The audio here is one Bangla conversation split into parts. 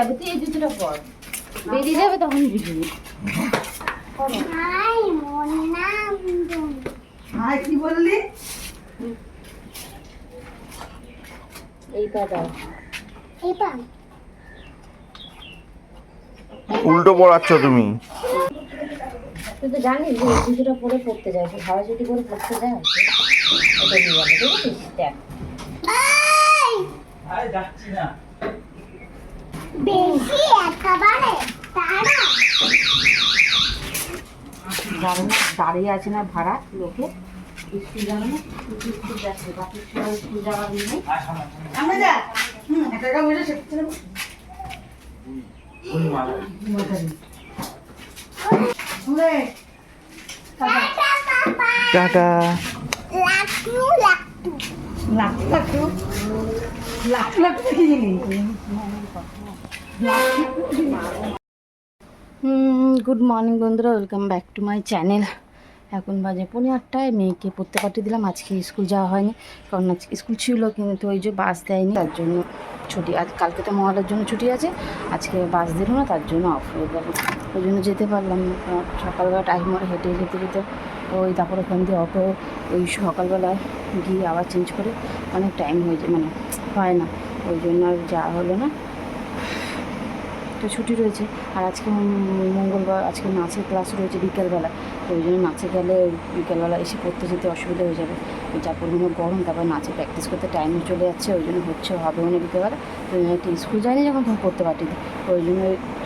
যাবে তুই এই জুতোটা পর। বেরিয়ে যাবে তখন দিবি কি বললি? এইটা দাও। উল্টো পড়াচ্ছ তুমি। তুই তো জানিস যে এই জুতোটা পরে পড়তে যায় হাওয়া যদি করে পড়তে যায় ওটা দিয়ে গেল দেখেছিস দেখ। বেশি একেবারে তারা দাঁড়ানো দাঁড়িয়ে আছে না ভাড়া লোকে। স্কুল যাবে না স্কুল যাচ্ছে বাকি সবাই স্কুল যাওয়ার নেই যা। হুম একা একা বসে শিখতে টাটা। কি জিনিস? গুড মর্নিং বন্ধুরা welcome back to my channel এখন বাজে পৌনে আটটায়, মেয়েকে পড়তে পাঠিয়ে দিলাম, আজকে স্কুল যাওয়া হয়নি, কারণ আজকে স্কুল ছিল, কিন্তু ওই যে বাস দেয়নি, তার জন্য ছুটি আজ কালকে তো মহালের জন্য ছুটি আছে, আজকে বাস দিল না, তার জন্য অফ হয়ে গেল। ওই জন্য যেতে পারলাম সকালবেলা টাইম মরে হেঁটে যেতে যেতে, ওই তারপর ওখান দিয়ে অটো ওই সকালবেলা গিয়ে আবার চেঞ্জ করে, অনেক টাইম হয়ে যায় মানে হয় না, ওই জন্য আর যাওয়া হলো না। তো ছুটি রয়েছে আর আজকে মঙ্গলবার, আজকে নাচের ক্লাস রয়েছে বিকেলবেলা। তো ওই জন্য নাচে গেলে বিকেলবেলা এসে পড়তে যেতে অসুবিধা হয়ে যাবে। ওই যা পরিমাণে গরম, তারপর নাচে প্র্যাকটিস করতে টাইম চলে যাচ্ছে, ওই জন্য হচ্ছে হবে না বিকেলবেলা। তো স্কুল যায়নি যখন, তখন পড়তে পারতি ওই জন্য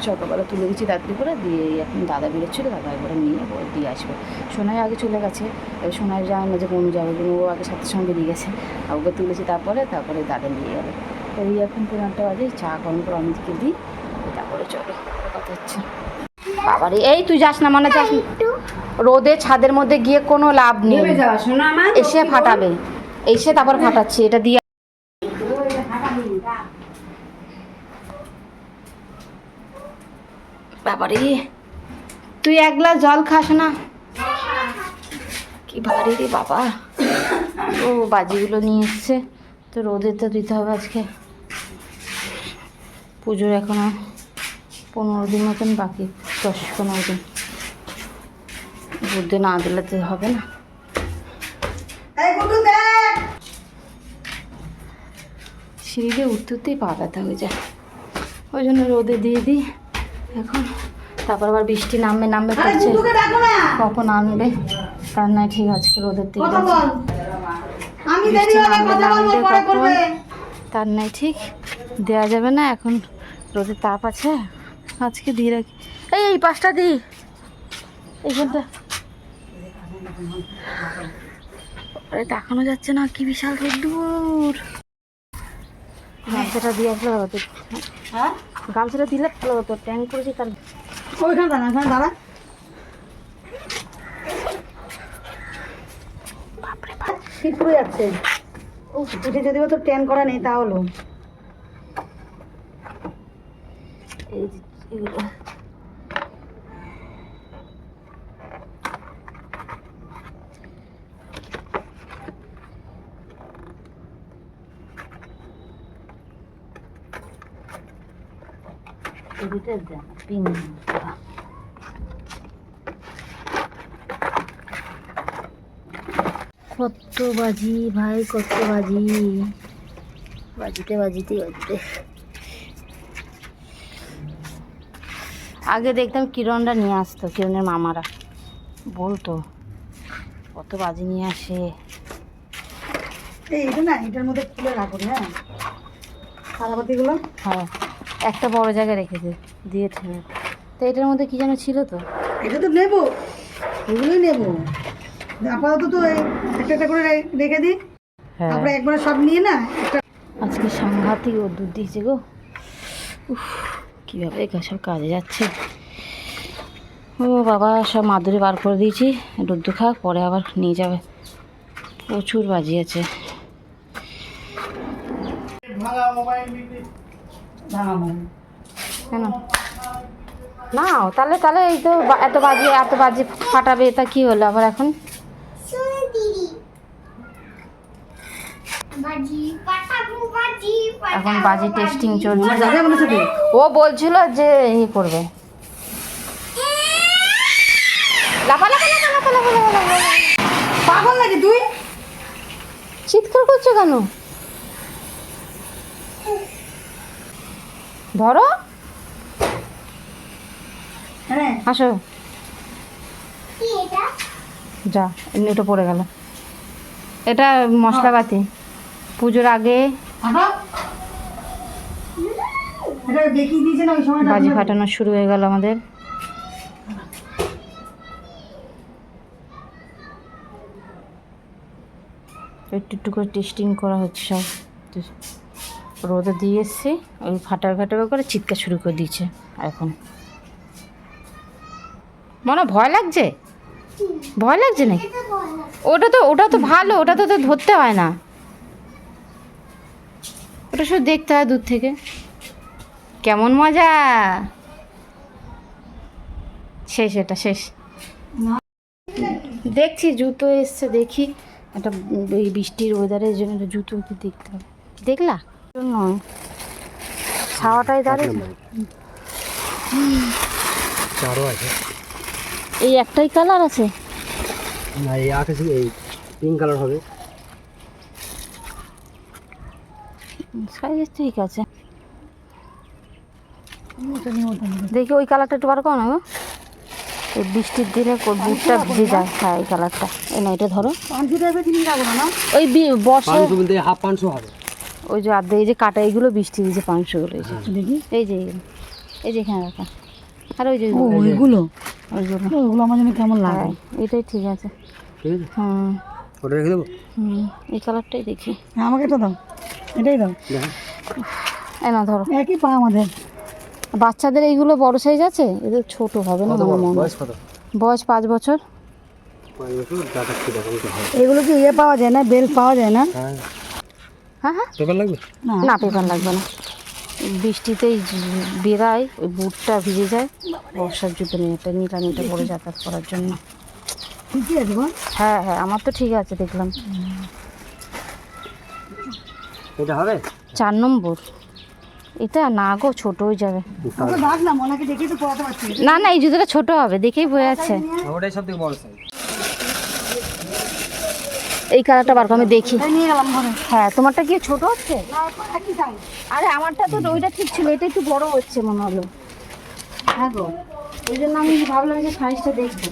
সকালবেলা তুলে দিচ্ছি তাড়াতাড়ি করে দিয়ে এখন দাদা বেরোচ্ছিলো, দাদা করে নিয়ে দিয়ে আসবে। সোনাই আগে চলে গেছে। এবার সোনাই যায় না যে কোন যাবে জন্য ও আগে সাথে সঙ্গে বেরিয়ে গেছে। আর ওকে তুলেছি তারপরে তারপরে দাদা নিয়ে গেলো। এই এখন পনেরো আটটা বাজে, চা গরম করে অমিতকে দিই। তারপরে চলো। কথা হচ্ছে বাবারে এই তুই যাস না মানে যাস রোদে ছাদের মধ্যে গিয়ে কোনো লাভ নেই। এসে ফাটাবে। এসে তারপর ফাটাচ্ছি এটা দিয়ে বাবারে তুই এক গ্লাস জল খাস না? কি ভারী রে বাবা। ও বাজিগুলো নিয়ে এসছে তো রোদে তো দিতে হবে আজকে। পুজোর এখনও পনেরো দিন মতন বাকি দশ পনেরো দিন। বুদ্ধি না দিলে তো হবে না। সিঁড়িতে উঠতে উঠতেই পা ব্যথা হয়ে যায়। ওই জন্য রোদে দিয়ে দিই এখন। তারপর আবার বৃষ্টি নামবে নামবে করছে না! কখন আনবে? তার নাই ঠিক আছে রোদের দিকে বৃষ্টি নামবে নামবে কখন? তার নাই ঠিক। দেওয়া যাবে না এখন রোদের তাপ আছে। আজকে দিয়ে রাখি। এই এই পাঁচটা দি। এইখানটা আরে দেখানো যাচ্ছে না কি বিশাল রোদ্দুর। গামছাটা দিয়ে আসলে ভালো হতো। হ্যাঁ? গামছাটা দিলে ভালো হতো। ট্যাঙ্ক করেছি তার। ওইখানে দাঁড়া ওইখানে দাঁড়া। শীত পড়ে যাচ্ছে? ও যদি তো ট্যান করা নেই তা হলো। এই যে এগুলো এদিকে দেন পিন কত বাজি ভাই কত বাজি বাজিতে বাজিতে বাজিতে আগে দেখতাম কিরণরা নিয়ে আসতো কিরণের মামারা। বলতো কত বাজি নিয়ে আসে। এই এটা না এটার মধ্যে খুলে রাখো হ্যাঁ? সারাপাতিগুলো হ্যাঁ একটা বড় জায়গায় রেখেছে দিয়েছে তো এটার মধ্যে কি যেন ছিল তো? এটা তো নেব এগুলোই নেব। আপাতত তো একটা একটা করে রেখে দিই। হ্যাঁ। তারপরে একবারে সব নিয়ে না আজকে সাংঘাতিক ও দুধ দিয়েছে গো। উফ। কীভাবে সব কাজে যাচ্ছে? ও বাবা, সব মাদুরি বার করে দিয়েছি। দুধ খাক পরে আবার নিয়ে যাবে। প্রচুর বাজি আছে ভাঙাবো কেন না তাহলে তাহলে এই তো এত বাজি এত বাজি ফাটাবে, তা কি হলো? আবার এখন বাজি পাঠাবো বাজি এখন বাজি টেস্টিং চলছে। ও বলছিল যে ই করবে। লাফা লাফা লাফা লাফা লাফা লাফা লাফা। পাগল নাকি তুই? চিৎকার করছ কেন? ধরো। হ্যাঁ। আসো। এটা? যা এমনি ওটা পড়ে গেল। এটা মশলাপাতি। পুজোর আগে ফাটা এটা দেখিয়ে দিয়েছে না ওই সময় বাজি ফাটানো শুরু হয়ে গেল আমাদের। একটু একটু করে টেস্টিং করা হচ্ছে সব। রোদে দিয়ে এসছে ওই ফাটার ফাটার করে চিৎকার শুরু করে দিয়েছে এখন। মনে ভয় লাগছে? ভয় লাগছে নাকি? ওটা তো ওটা তো ভালো ওটা তো তো ধরতে হয় না। ওটা শুধু দেখতে হয় দূর থেকে। কেমন মজা? শেষ এটা শেষ। দেখছি জুতো এসছে দেখি। একটা এই বৃষ্টির ওয়েদারের জন্য একটা জুতো কি দেখতে হবে। দেখলা? নয়। ছাওয়াটাই দাঁড়িয়ে চারও আছে। এই একটাই কালার আছে? না এই আকাশে এই পিঙ্ক কালার হবে। সাইজ ঠিক আছে। দেখি ওই কালারটা একটু বার করো না এই বৃষ্টির দিনে বুটটা ভিজে যায়। হ্যাঁ এই কালারটা। এই না এটা ধরো। পাঁচশো ওই বর্ষা হাফ পাঁচশো হবে। ওই যে আর্ধেক এই যে কাটা এইগুলো বৃষ্টি দিয়েছে পাঁচশোগুলো এই যে দেখি। এই যে এই যে। এখানে রাখা। আর ওই যে ওইগুলো? ওইগুলো ওগুলো। আমার জন্য কেমন হ্যাঁ লাগে এটাই ঠিক আছে। ঠিক আছে? হুম। ওটা রেখে দেবো? হুম এই কালারটাই দেখি। হ্যাঁ আমাকে এটা দাও। এটাই দাও। এই না ধরো। একই পা আমাদের। বাচ্চাদের এইগুলো বড় সাইজ আছে? এদের ছোট হবে না মনে বয়স কত? বয়স পাঁচ বছর। এগুলো কি ইয়ে পাওয়া যায় না? বেল পাওয়া যায় না? হ্যাঁ। হ্যাঁ হ্যাঁ। পেপার লাগবে? না। না পেপার লাগবে না। বৃষ্টিতেই বেরায় ওই বুটটা ভিজে যায়। বর্ষার জুতো নিয়ে এটা নিলাম এটা পরে যাতায়াত করার জন্য। ঠিকই আছে হ্যাঁ হ্যাঁ আমার তো ঠিক আছে দেখলাম। এটা হবে? চার নম্বর। এটা না গো ছোট হয়ে যাবে। না মনাকে দেখেই তো পড়াতে পারছি। না না এই জুতোটা ছোট হবে দেখেই বয়ে যাচ্ছে ওটাই সব থেকে বড় সাইজ এই কালারটা বার করে আমি দেখি। হ্যাঁ তোমারটা কি ছোট হচ্ছে? আরে আমারটা তো ওইটা ঠিক ছিল এটা একটু বড় হচ্ছে মনে হলো। হ্যাঁ গো ওই জন্য আমি ভাবলাম যে সাইজটা দেখব।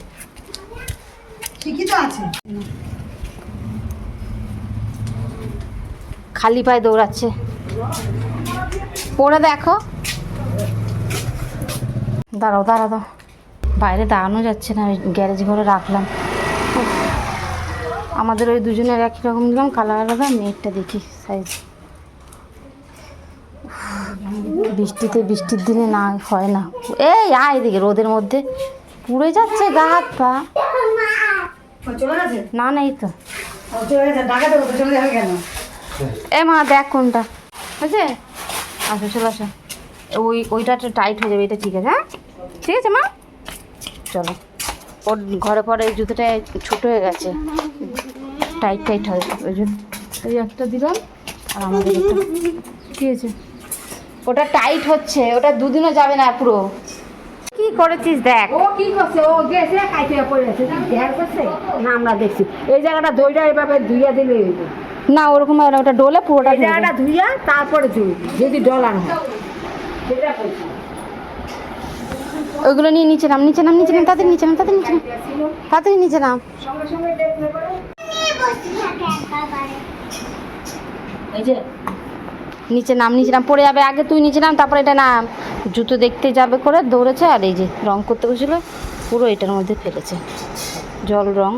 ঠিকই তো আছে। খালি পায়ে দৌড়াচ্ছে। পরে দেখো। দাঁড়াও দাঁড়াও দাও বাইরে দাঁড়ানো যাচ্ছে না গ্যারেজ ঘরে রাখলাম। আমাদের ওই দুজনের একই রকম দিলাম কালার আলাদা মেয়েরটা দেখি সাইজ বৃষ্টিতে বৃষ্টির দিনে না হয় না। এই আয় এদিকে রোদের মধ্যে। পুড়ে যাচ্ছে গা হাত পা। না নেই তো। এ মা দেখ কোনটা। হয়েছে? আসো চলে আসো। ওই ওইটা একটু টাইট হয়ে যাবে এটা ঠিক আছে হ্যাঁ? ঠিক আছে মা? চলো। ওর ঘরে পরে এই জুতোটা ছোট হয়ে গেছে। টাইট টাইট হবে। ওই জন্য ওই একটা দিলাম আর আমাদের ঠিক আছে। ওটা টাইট হচ্ছে ওটা দুদিনও যাবে না পুরো। কি করেছিস দেখ? ও কি করছে? ও গেছে কাইতে পড়ে আছে। না আমরা দেখছি। এই জায়গাটা দইটা এভাবে ধুইয়া দিলে হইব। না ওরকম না, ওটা ডোলে পুরোটা এই জায়গাটা ধুইয়া তারপরে ধুইবি যদি ডলার হয়। ওইগুলো নিয়ে নিচে নাম নিচে নাম নিচে নাম তাদের নিচে নাম তাদের নিচে নাম। তাদের নিচে নাম। নিচে নাম নিচে নাম পড়ে যাবে আগে তুই নিচে নাম তারপরে এটা নাম। জুতো দেখতে যাবে করে দৌড়েছে আর এই যে রং করতে বসেছিল পুরো এটার মধ্যে ফেলেছে। জল রং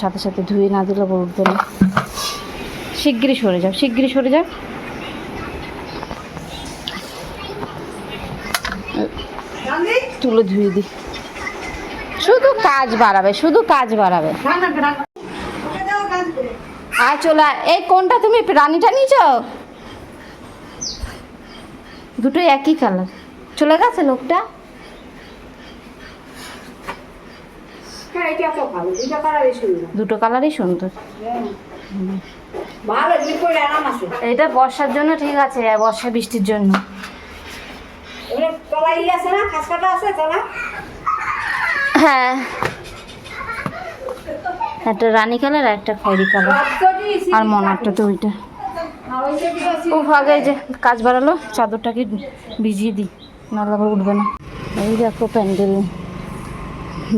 সাথে সাথে ধুয়ে না দিলে উঠবে না। শিগগিরই সরে যাও শিগগিরই সরে যাও। তুলে ধুয়ে দি। শুধু কাজ বাড়াবে শুধু কাজ বাড়াবে। আর চলে এই কোনটা তুমি রানিটা নিয়েছ? দুটোই একই কালার চলে গেছে লোকটা? হ্যাঁ দুটো কালারই সুন্দর। এটা বর্ষার জন্য ঠিক আছে বর্ষা বৃষ্টির জন্য। হ্যাঁ। একটা রানী কালার আর একটা খয়েরি কালার। আর মনারটা তো ওইটা। ও আগে যে কাজ বাড়ালো চাদরটাকে ভিজিয়ে দিই নাহলে আবার উঠবে না। এই দেখো প্যান্ডেল।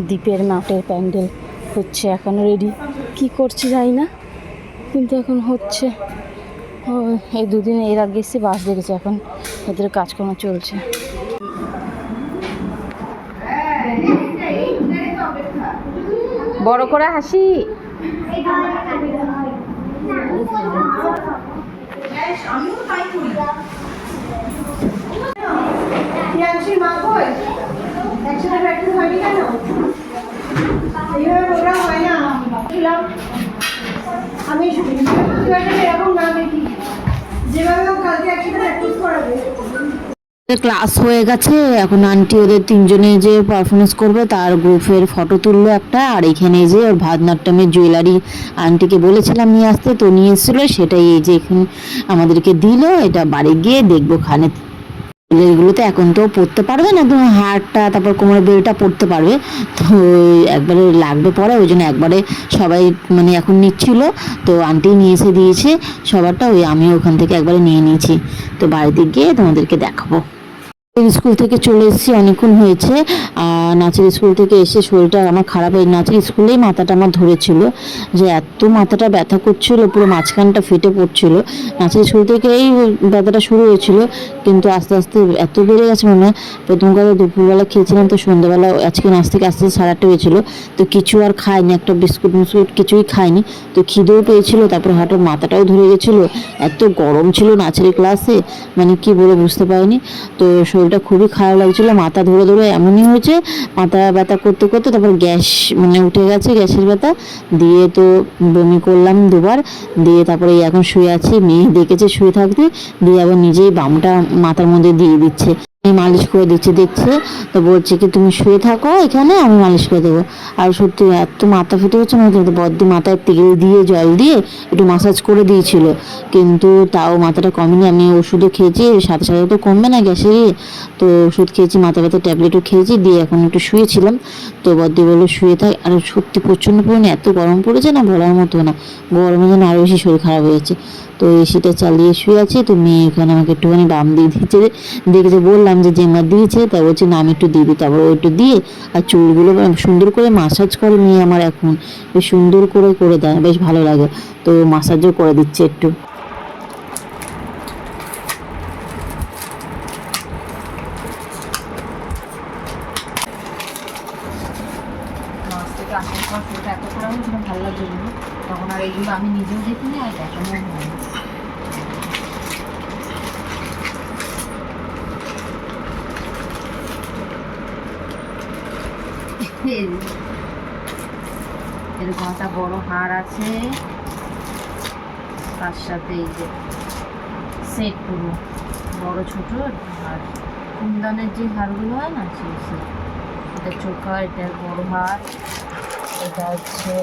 দ্বীপের মাঠের প্যান্ডেল হচ্ছে এখনও রেডি কি করছে জানি না। কিন্তু এখন হচ্ছে, ও, এই দুদিন এর আগে এসে বাস দেখেছে এখন ওদের কাজকর্ম চলছে। বড় করে হাসি। একসাথে হয় না। আমি এরকম না দেখি যেভাবে কালকে করাবে। ক্লাস হয়ে গেছে। এখন আন্টি ওদের তিনজনে যে পারফরমেন্স করবে, তার গ্রুপের ফটো তুললো একটা। আর এখানে যে ওর ভারতনাট্যমের জুয়েলারি আন্টিকে বলেছিলাম নিয়ে আসতে, তো নিয়ে এসেছিল। সেটাই এই যে এখানে আমাদেরকে দিল। এটা বাড়ি গিয়ে দেখব খানে এগুলোতে এখন তো পড়তে পারবে না একদম হাড়টা তারপর কোমরের বেড়িটা পড়তে পারবে। তো একবারে লাগবে পরে, ওই জন্য একবারে সবাই মানে এখন নিচ্ছিল, তো আন্টি নিয়ে এসে দিয়েছে, সবারটা ওই আমিও ওখান থেকে একবারে নিয়ে নিয়েছি। তো বাড়িতে গিয়ে তোমাদেরকে দেখাবো। স্কুল থেকে চলে এসেছি, অনেকক্ষণ হয়েছে। আর নাচের স্কুল থেকে এসে শরীরটা আমার খারাপ হয়ে নাচের স্কুলেই মাথাটা আমার ধরেছিল। যে এত মাথাটা ব্যথা করছিল, পুরো মাঝখানটা ফেটে পড়ছিল। নাচের স্কুল থেকেই ব্যথাটা শুরু হয়েছিল, কিন্তু আস্তে আস্তে এত বেড়ে গেছে মনে প্রথম কথা দুপুরবেলা খেয়েছিলাম, তো সন্ধ্যাবেলা আজকে নাচ থেকে আস্তে আস্তে আটটা হয়েছিল। তো কিছু আর খাইনি, একটা বিস্কুট মিস্কুট কিছুই খাইনি। তো খিদেও পেয়েছিল, তারপরে হাটের মাথাটাও ধরে গেছিল। এত গরম ছিল নাচের ক্লাসে মানে কি বলে বুঝতে পারিনি। তো শরীরটা খুবই খারাপ লাগছিল, মাথা ধরে ধরে এমনই হয়েছে, মাথা ব্যথা করতে করতে তারপর গ্যাস মানে উঠে গেছে, গ্যাসের ব্যথা, দিয়ে তো বমি করলাম দুবার, দিয়ে তারপরে এখন শুয়ে আছি, মেয়ে দেখেছে শুয়ে থাকতে, দিয়ে আবার নিজেই বামটা মাথার মধ্যে দিয়ে দিচ্ছে। আমি মালিশ করে দিচ্ছে দেখছে তো বলছে কি, তুমি শুয়ে থাকো, এখানে আমি মালিশ করে দেবো। আর সত্যি এত মাথা ফেটে হচ্ছে না বদ্দি মাথায় তেল দিয়ে, জল দিয়ে একটু মাসাজ করে দিয়েছিল। কিন্তু তাও মাথাটা কমেনি। আমি ওষুধও খেয়েছি সাথে সাথে তো কমবে না গ্যাসের ইয়ে। তো ওষুধ খেয়েছি মাথা ব্যথা ট্যাবলেটও খেয়েছি, দিয়ে এখন একটু শুয়েছিলাম। তো বদ্দি বলল, শুয়ে থাক। আর সত্যি প্রচণ্ড পরিমাণে এত গরম পড়েছে না, বলার মতো না। গরমে যেন আরও বেশি শরীর খারাপ হয়েছে তো এসিটা চালিয়ে শুয়ে আছি। তো মেয়ে এখানে আমাকে একটুখানি দাম দিয়ে দিয়েছে দেখেছে, বললাম যে জেমা দিয়েছে, তা বলছে, না, আমি একটু দিবি তারপর একটু দিয়ে, আর চুলগুলো সুন্দর করে মাসাজ করে মেয়ে আমার এখন। বেশ সুন্দর করে করে দেয়, বেশ ভালো লাগে। তো মাসাজও করে দিচ্ছে একটু মাছ থেকে সেটা এত করে আমি সেটা ভালো লাগছিল না। তখন আর এইগুলো আমি নিজেও দেখিনি আর দেখানো হয়নি। এরকম একটা বড় হার আছে। তার সাথে এই যে সেট পুরো বড় ছোট হার কুন্দনের যে হারগুলো হয় না, সেই সেট এটা চোখা এটা বড় হার এটা হচ্ছে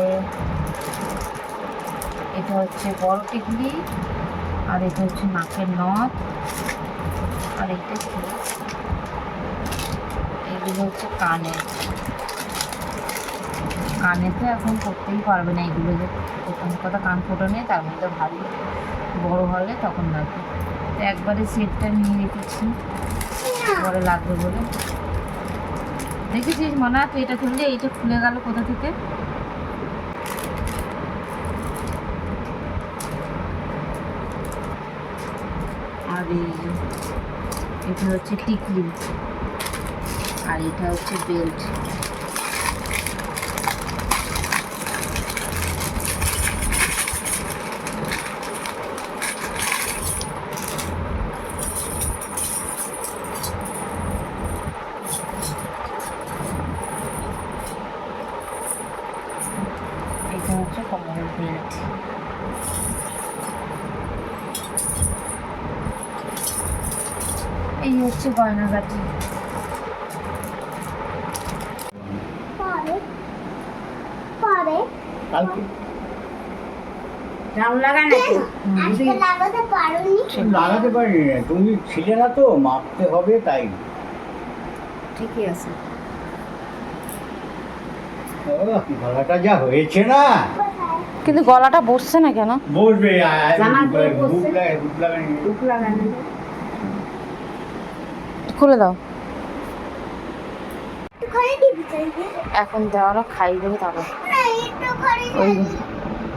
এটা হচ্ছে বড় টিকলি, আর এটা হচ্ছে নাকের নথ আর এটা কি? এগুলো হচ্ছে কানের কানে। তো এখন করতেই পারবে না এগুলো যে প্রথম কথা কান ফোটো নেই, তার মধ্যে ভারী বড় হলে তখন লাগবে। তো একবারে সেটটা নিয়ে রেখেছি। পরে লাগবে বলে। দেখেছিস মনে? তুই এটা খুললে, এইটা খুলে গেল কোথা থেকে? আর, এটা হচ্ছে টিকলি। আর এটা হচ্ছে বেল্ট এটা হচ্ছে কোমরের বেল্ট এই হচ্ছে গয়নাগাটি লাগাতে পারোনি। তুমি ছিলে না তো মাপতে হবে তাই। ঠিকই আছে। গলাটা যা হয়েছে না। কিন্তু গলাটা বসছে না কেন? বসবে আর- জামার পরে বুক বসছে। লাগে- বুক লাগানি। দুঃখ লাগা নাকি খুলে দাও এখন দেওয়ারা খাই দেবে তারপর ওই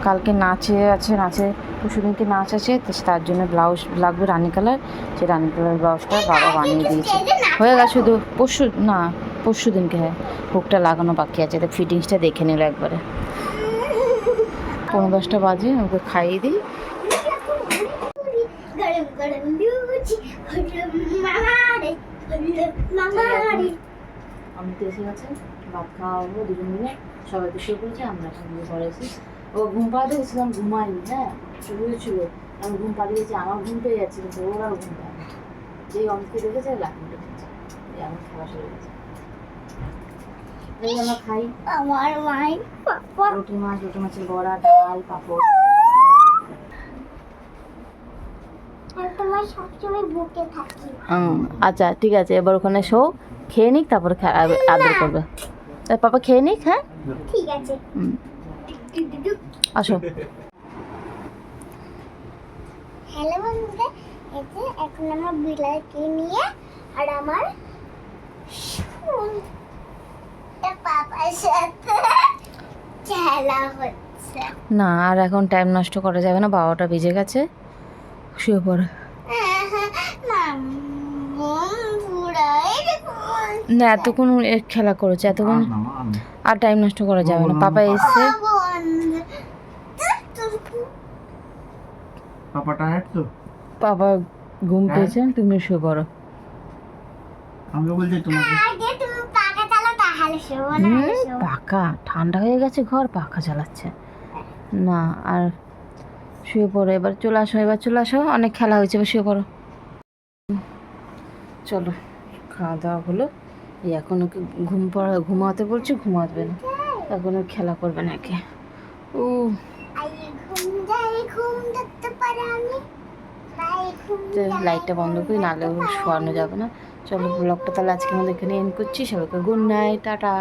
কালকে নাচে আছে নাচে পরশুদিনকে নাচ আছে তার জন্য ব্লাউজ লাগবে রানী কালার সেই রানী কালার ব্লাউজটা বাবা বানিয়ে দিয়েছে হয়ে গেছে শুধু পরশু না পরশু দিনকে হ্যাঁ হুকটা লাগানো বাকি আছে তো ফিটিংসটা দেখে নিল একবারে পনেরো দশটা বাজে ওকে খাইয়ে দিই গরম গরম লুচি হলুম মামা রে হলুম মামা রে আমি তো এসে গেছে ভাত খাওয়াবো দুজন মিলে। সবাই তো শুয়ে পড়েছে আমরা এখন পড়েছি ও ঘুম পাড়াতে গেছিলাম ঘুমাইনি হ্যাঁ? শুয়েছিল আমি ঘুম পাড়িয়ে গেছি আমার ঘুম পেয়ে যাচ্ছে কিন্তু ওর আর ঘুম পায় যেই অঙ্কে দেখেছে লাফি উঠেছে এমন খাওয়া শুরু গেছে। এই আমরা খাই। আমার মাই রুটি মাছ রুটি মাছের বড়া ডাল পাঁপড় আর তোমার সবসময় বুকে থাকি হুম, আচ্ছা ঠিক আছে এবার ওখানে শো খেয়ে নিক তারপরে আদর করবে। পাপা খেয়ে নিক হ্যাঁ? ঠিক আছে। আসো। হ্যালো বন্ধুরা এই যে এখন আমার বিলাইকে নিয়ে আর আমার পাপার সাথে খেলা হচ্ছে। না আর এখন টাইম নষ্ট করা যাবে না বাবাটা বেজে গেছে। শুয়ে পড়ে। না এতক্ষণ খেলা করেছে এতক্ষণ। আর টাইম নষ্ট করা যাবে না। পাপা এসছে পাপা ঘুম পেয়েছে তুমি শুয়ে পড়ো। আমি বলছি তোমাকে। পাকা। ঠান্ডা হয়ে গেছে ঘর পাখা চালাচ্ছে না আর শুয়ে পড়ো, এবার চলে আসো, এবার চলে আসো। অনেক খেলা হয়েছে, এবার শুয়ে পড়ো। চলো খাওয়া দাওয়া হলো। এই এখন ওকে ঘুম পড়া, ঘুমাতে বলছি, ঘুমাবে না। এখন ও খেলা করবে ও তাই ঘুম তো লাইটটা বন্ধ করি, নাহলে ও শোয়ানো যাবে না। চলো ব্লগটা তাহলে আজকে আমাদের এখানে এন্ড করছি। সবাইকে গুড নাইট টাটা।